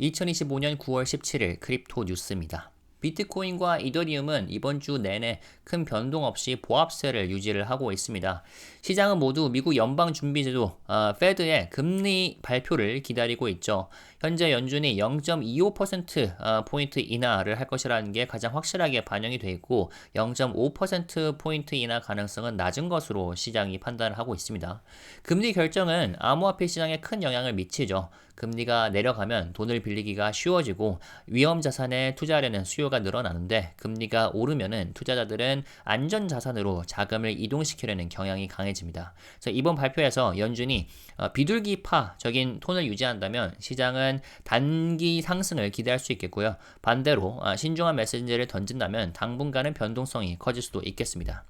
2025년 9월 17일 크립토 뉴스입니다. 비트코인과 이더리움은 이번 주 내내 큰 변동 없이 보합세를 유지를 하고 있습니다. 시장은 모두 미국 연방준비제도 어, 페드의 금리 발표를 기다리고 있죠. 현재 연준이 0.25% 어, 포인트 인하를 할 것이라는 게 가장 확실하게 반영이 돼 있고 0.5% 포인트 인하 가능성은 낮은 것으로 시장이 판단을 하고 있습니다. 금리 결정은 암호화폐 시장에 큰 영향을 미치죠. 금리가 내려가면 돈을 빌리기가 쉬워지고 위험 자산에 투자하려는 수요가 늘어나는데 금리가 오르면은 투자자들은 안전 자산으로 자금을 이동시키려는 경향이 강해집니다. 그래서 이번 발표에서 연준이 어, 비둘기파적인 톤을 유지한다면 시장은 단기 상승을 기대할 수 있겠고요. 반대로 어, 신중한 메시지를 던진다면 당분간은 변동성이 커질 수도 있겠습니다.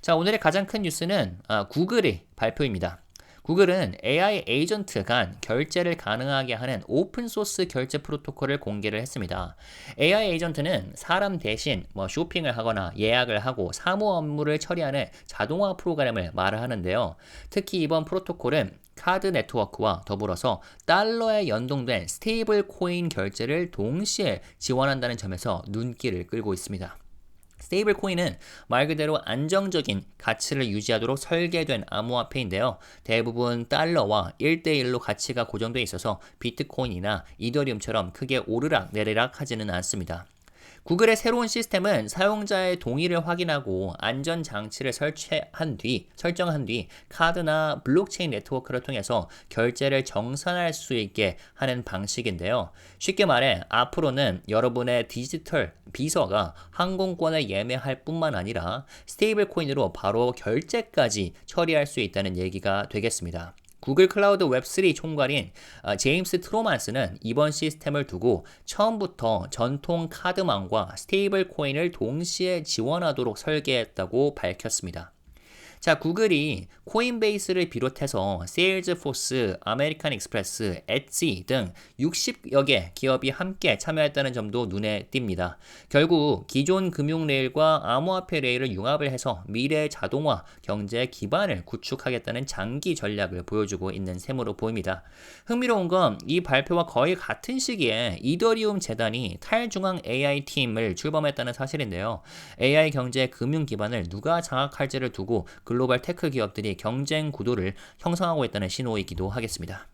자, 오늘의 가장 큰 뉴스는 어, 구글의 발표입니다. 구글은 AI 에이전트 간 결제를 가능하게 하는 오픈소스 결제 프로토콜을 공개를 했습니다. AI 에이전트는 사람 대신 뭐 쇼핑을 하거나 예약을 하고 사무 업무를 처리하는 자동화 프로그램을 말을 하는데요. 특히 이번 프로토콜은 카드 네트워크와 더불어서 달러에 연동된 스테이블 코인 결제를 동시에 지원한다는 점에서 눈길을 끌고 있습니다. 스테이블 코인은 말 그대로 안정적인 가치를 유지하도록 설계된 암호화폐인데요. 대부분 달러와 1대1로 가치가 고정되어 있어서 비트코인이나 이더리움처럼 크게 오르락 내리락 하지는 않습니다. 구글의 새로운 시스템은 사용자의 동의를 확인하고 안전 장치를 설치한 뒤 설정한 뒤 카드나 블록체인 네트워크를 통해서 결제를 정산할 수 있게 하는 방식인데요. 쉽게 말해 앞으로는 여러분의 디지털 비서가 항공권을 예매할 뿐만 아니라 스테이블 코인으로 바로 결제까지 처리할 수 있다는 얘기가 되겠습니다. 구글 클라우드 웹3 총괄인 어, 제임스 트로만스는 이번 시스템을 두고 처음부터 전통 카드망과 스테이블 코인을 동시에 지원하도록 설계했다고 밝혔습니다. 자, 구글이 코인베이스를 비롯해서 세일즈포스, 아메리칸 익스프레스, 엣지 등 60여 개 기업이 함께 참여했다는 점도 눈에 띕니다. 결국 기존 금융 레일과 암호화폐 레일을 융합을 해서 미래 자동화 경제 기반을 구축하겠다는 장기 전략을 보여주고 있는 셈으로 보입니다. 흥미로운 건 이 발표와 거의 같은 시기에 이더리움 재단이 탈중앙 AI 팀을 출범했다는 사실인데요. AI 경제 금융 기반을 누가 장악할지를 두고 글로벌 테크 기업들이 경쟁 구도를 형성하고 있다는 신호이기도 하겠습니다.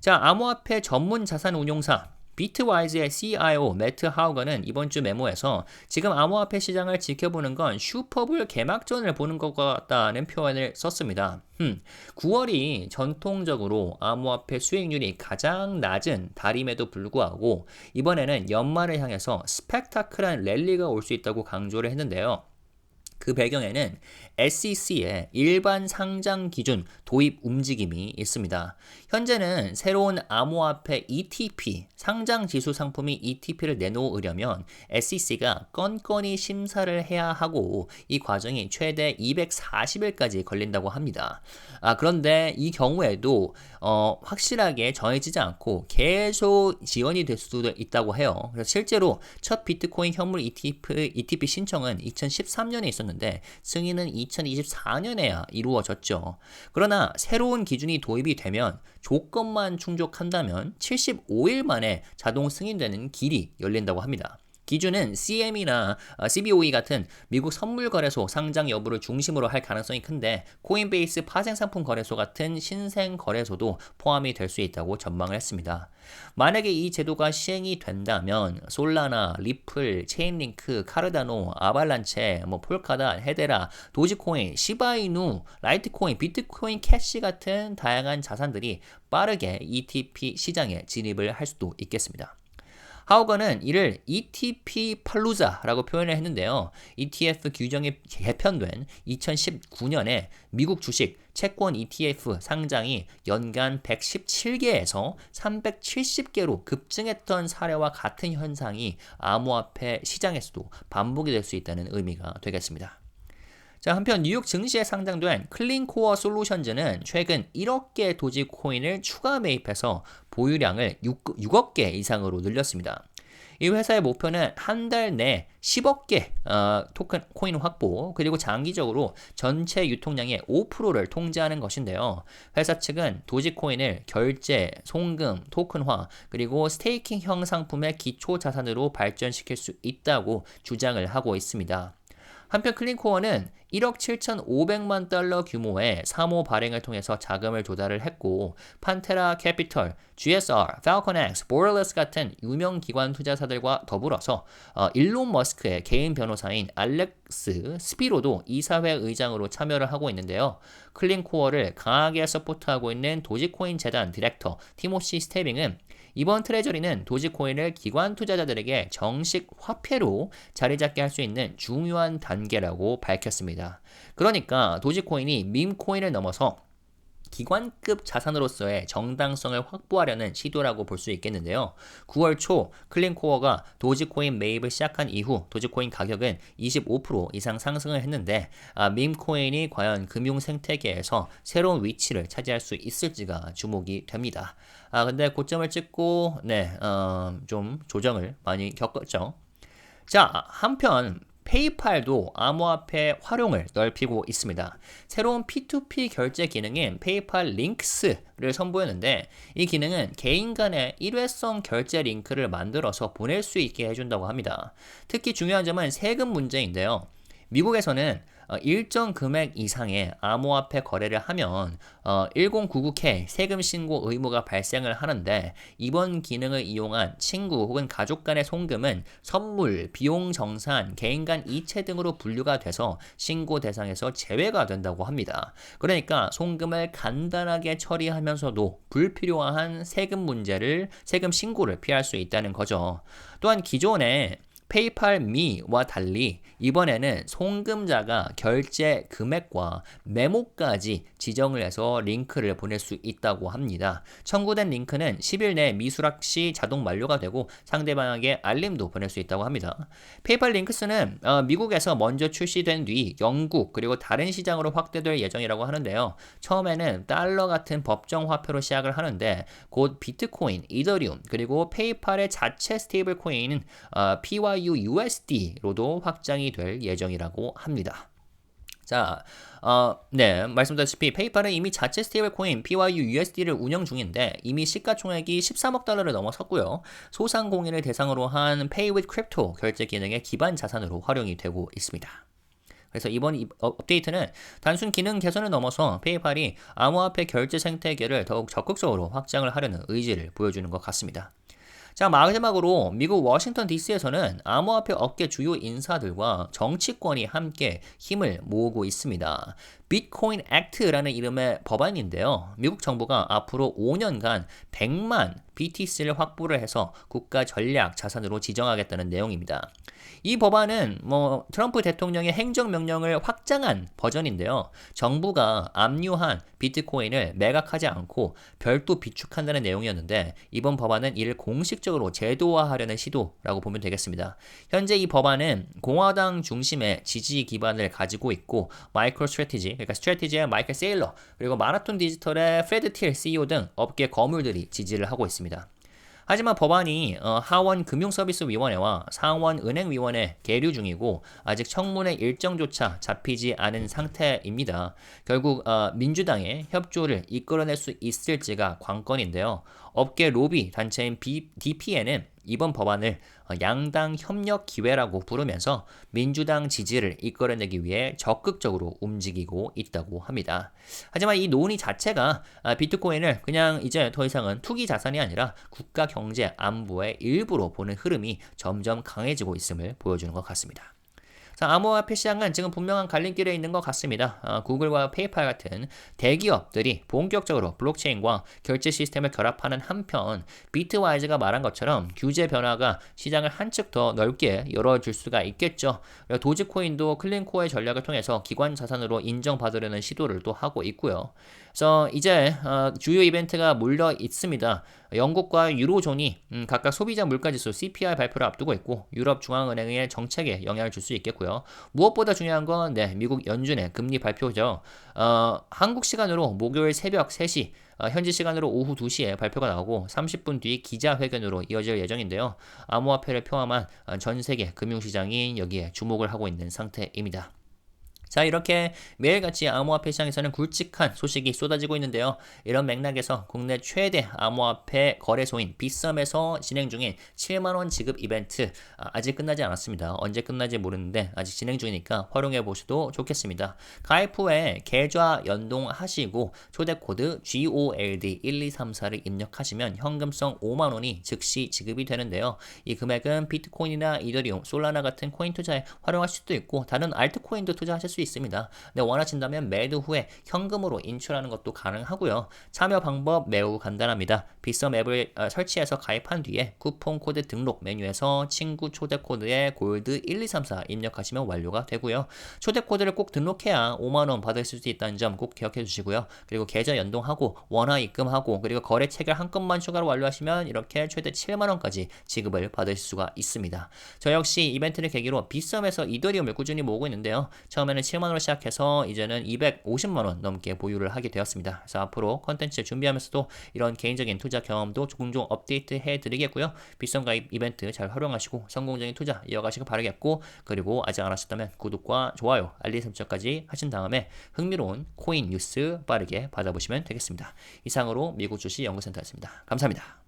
자, 암호화폐 전문 자산 운용사 비트와이즈의 CIO 매트 하우거는 이번 주 메모에서 지금 암호화폐 시장을 지켜보는 건 슈퍼볼 개막전을 보는 것 같다는 표현을 썼습니다. 음, 9월이 전통적으로 암호화폐 수익률이 가장 낮은 달임에도 불구하고 이번에는 연말을 향해서 스펙타클한 랠리가 올 수 있다고 강조를 했는데요. 그 배경에는 SEC의 일반 상장 기준 도입 움직임이 있습니다. 현재는 새로운 암호화폐 ETP, 상장 지수 상품이 ETP를 내놓으려면 SEC가 건건히 심사를 해야 하고 이 과정이 최대 240일까지 걸린다고 합니다. 아, 그런데 이 경우에도 어, 확실하게 정해지지 않고 계속 지원이 될 수도 있다고 해요. 그래서 실제로 첫 비트코인 현물 ETF, ETP 신청은 2013년에 있었는데 승인은 2024년에야 이루어졌죠. 그러나 새로운 기준이 도입이 되면 조건만 충족한다면 75일 만에 자동 승인되는 길이 열린다고 합니다. 기준은 CM이나 CBOE 같은 미국 선물 거래소 상장 여부를 중심으로 할 가능성이 큰데 코인베이스 파생 상품 거래소 같은 신생 거래소도 포함이 될 수 있다고 전망을 했습니다. 만약에 이 제도가 시행이 된다면 솔라나, 리플, 체인링크, 카르다노, 아발란체, 뭐 폴카다, 헤데라, 도지코인, 시바이누, 라이트코인, 비트코인 캐시 같은 다양한 자산들이 빠르게 ETP 시장에 진입을 할 수도 있겠습니다. 하우거는 이를 ETP 팔루자라고 표현을 했는데요. ETF 규정이 개편된 2019년에 미국 주식 채권 ETF 상장이 연간 117개에서 370개로 급증했던 사례와 같은 현상이 암호화폐 시장에서도 반복이 될 수 있다는 의미가 되겠습니다. 자, 한편 뉴욕 증시에 상장된 클린코어 솔루션즈는 최근 1억 개의 도지코인을 추가 매입해서 보유량을 6, 6억 개 이상으로 늘렸습니다. 이 회사의 목표는 한 달 내 10억 개 어, 토큰 코인 확보 그리고 장기적으로 전체 유통량의 5%를 통제하는 것인데요. 회사 측은 도지코인을 결제, 송금, 토큰화 그리고 스테이킹형 상품의 기초 자산으로 발전시킬 수 있다고 주장을 하고 있습니다. 한편 클린코어는 1억 7,500만 달러 규모의 사모 발행을 통해서 자금을 조달을 했고 판테라 캐피털, GSR, falconX, borderless 같은 유명 기관 투자사들과 더불어서 어, 일론 머스크의 개인 변호사인 알렉스 스피로도 이사회 의장으로 참여를 하고 있는데요. 클린코어를 강하게 서포트하고 있는 도지코인 재단 디렉터 티모시 스테빙은 이번 트레저리는 도지코인을 기관 투자자들에게 정식 화폐로 자리 잡게 할 수 있는 중요한 단계라고 밝혔습니다. 그러니까 도지코인이 밈코인을 넘어서 기관급 자산으로서의 정당성을 확보하려는 시도라고 볼 수 있겠는데요. 9월 초 클린코어가 도지코인 매입을 시작한 이후 도지코인 가격은 25% 이상 상승을 했는데 아, 밈코인이 과연 금융 생태계에서 새로운 위치를 차지할 수 있을지가 주목이 됩니다. 아 근데 고점을 찍고 네좀 어, 조정을 많이 겪었죠. 자 한편 페이팔도 암호화폐 활용을 넓히고 있습니다. 새로운 P2P 결제 기능인 페이팔 링크스를 선보였는데 이 기능은 개인 간의 일회성 결제 링크를 만들어서 보낼 수 있게 해준다고 합니다. 특히 중요한 점은 세금 문제인데요. 미국에서는 어, 일정 금액 이상의 암호화폐 거래를 하면 어, 1099K 세금 신고 의무가 발생을 하는데 이번 기능을 이용한 친구 혹은 가족 간의 송금은 선물, 비용 정산, 개인 간 이체 등으로 분류가 돼서 신고 대상에서 제외가 된다고 합니다. 그러니까 송금을 간단하게 처리하면서도 불필요한 세금 문제를 세금 신고를 피할 수 있다는 거죠. 또한 기존에 페이팔 미와 달리 이번에는 송금자가 결제 금액과 메모까지 지정을 해서 링크를 보낼 수 있다고 합니다. 청구된 링크는 10일 내 미수락 시 자동 만료가 되고 상대방에게 알림도 보낼 수 있다고 합니다. 페이팔 링크스는 어, 미국에서 먼저 출시된 뒤 영국 그리고 다른 시장으로 확대될 예정이라고 하는데요. 처음에는 달러 같은 법정 화폐로 시작을 하는데 곧 비트코인, 이더리움 그리고 페이팔의 자체 스테이블 코인 어, PY PYUUSD로도 확장이 될 예정이라고 합니다. 자, 어, 네, 말씀드렸다시피 페이팔은 이미 자체 스테이블 코인 PYUUSD를 운영 중인데 이미 시가총액이 13억 달러를 넘어섰고요. 소상공인을 대상으로 한 Pay with Crypto 결제 기능의 기반 자산으로 활용이 되고 있습니다. 그래서 이번 어, 업데이트는 단순 기능 개선을 넘어서 페이팔이 암호화폐 결제 생태계를 더욱 적극적으로 확장을 하려는 의지를 보여주는 것 같습니다. 자, 마지막으로 미국 워싱턴 DC에서는 암호화폐 업계 주요 인사들과 정치권이 함께 힘을 모으고 있습니다. 비트코인 액트라는 이름의 법안인데요. 미국 정부가 앞으로 5년간 100만 BTC를 확보를 해서 국가 전략 자산으로 지정하겠다는 내용입니다. 이 법안은 뭐 트럼프 대통령의 행정명령을 확장한 버전인데요. 정부가 압류한 비트코인을 매각하지 않고 별도 비축한다는 내용이었는데 이번 법안은 이를 공식적으로 제도화하려는 시도라고 보면 되겠습니다. 현재 이 법안은 공화당 중심의 지지 기반을 가지고 있고 마이크로 스트래티지 그러니까 스트래티지의 마이클 세일러 그리고 마라톤 디지털의 프레드 틸 CEO 등 업계 거물들이 지지를 하고 있습니다. 하지만 법안이 어, 하원 금융서비스위원회와 상원 은행위원회 계류 중이고 아직 청문회 일정조차 잡히지 않은 상태입니다. 결국 어, 민주당의 협조를 이끌어낼 수 있을지가 관건인데요. 업계 로비 단체인 DPN은 이번 법안을 어, 양당 협력 기회라고 부르면서 민주당 지지를 이끌어내기 위해 적극적으로 움직이고 있다고 합니다. 하지만 이 논의 자체가 아, 비트코인을 그냥 이제 더 이상은 투기 자산이 아니라 국가 경제 안보의 일부로 보는 흐름이 점점 강해지고 있음을 보여주는 것 같습니다. 자, 암호화폐 시장은 지금 분명한 갈림길에 있는 것 같습니다. 어, 구글과 페이팔 같은 대기업들이 본격적으로 블록체인과 결제 시스템을 결합하는 한편 비트와이즈가 말한 것처럼 규제 변화가 시장을 한층 더 넓게 열어줄 수가 있겠죠. 도지코인도 클린코어의 전략을 통해서 기관 자산으로 인정받으려는 시도를 또 하고 있고요. 그래서 이제 어, 주요 이벤트가 몰려 있습니다. 영국과 유로존이 음, 각각 소비자 물가지수 CPI 발표를 앞두고 있고 유럽 중앙은행의 정책에 영향을 줄 수 있겠고요. 무엇보다 중요한 건 네, 미국 연준의 금리 발표죠. 어, 한국 시간으로 목요일 새벽 3시 어, 현지 시간으로 오후 2시에 발표가 나오고 30분 뒤 기자회견으로 이어질 예정인데요. 암호화폐를 포함한 어, 전 세계 금융시장이 여기에 주목을 하고 있는 상태입니다. 자, 이렇게 매일같이 암호화폐 시장에서는 굵직한 소식이 쏟아지고 있는데요. 이런 맥락에서 국내 최대 암호화폐 거래소인 빗썸에서 진행 중인 7만원 지급 이벤트 아, 아직 끝나지 않았습니다. 언제 끝날지 모르는데 아직 진행 중이니까 활용해 보셔도 좋겠습니다. 가입 후에 계좌 연동하시고 초대코드 GOLD1234를 입력하시면 현금성 5만원이 즉시 지급이 되는데요. 이 금액은 비트코인이나 이더리움, 솔라나 같은 코인 투자에 활용할 수도 있고 다른 알트코인도 투자하실 수 있습니다. 네, 원하신다면 매도 후에 현금으로 인출하는 것도 가능하고요. 참여 방법 매우 간단합니다. 빗썸 앱을 어, 설치해서 가입한 뒤에 쿠폰 코드 등록 메뉴에서 친구 초대 코드에 골드 1234 입력하시면 완료가 되고요. 초대 코드를 꼭 등록해야 5만 원 받을 수 있다는 점 꼭 기억해 주시고요. 그리고 계좌 연동하고 원화 입금하고 그리고 거래 체결 한 건만 추가로 완료하시면 이렇게 최대 7만 원까지 지급을 받을 수가 있습니다. 저 역시 이벤트를 계기로 빗썸에서 이더리움을 꾸준히 모으고 있는데요. 처음에는 7만원으로 시작해서 이제는 250만원 넘게 보유를 하게 되었습니다. 그래서 앞으로 컨텐츠 준비하면서도 이런 개인적인 투자 경험도 종종 업데이트 해 드리겠고요. 비썸 가입 이벤트 잘 활용하시고 성공적인 투자 이어가시길 바라겠고 그리고 아직 안 하셨다면 구독과 좋아요, 알림 설정까지 하신 다음에 흥미로운 코인 뉴스 빠르게 받아보시면 되겠습니다. 이상으로 미국 주식 연구센터였습니다. 감사합니다.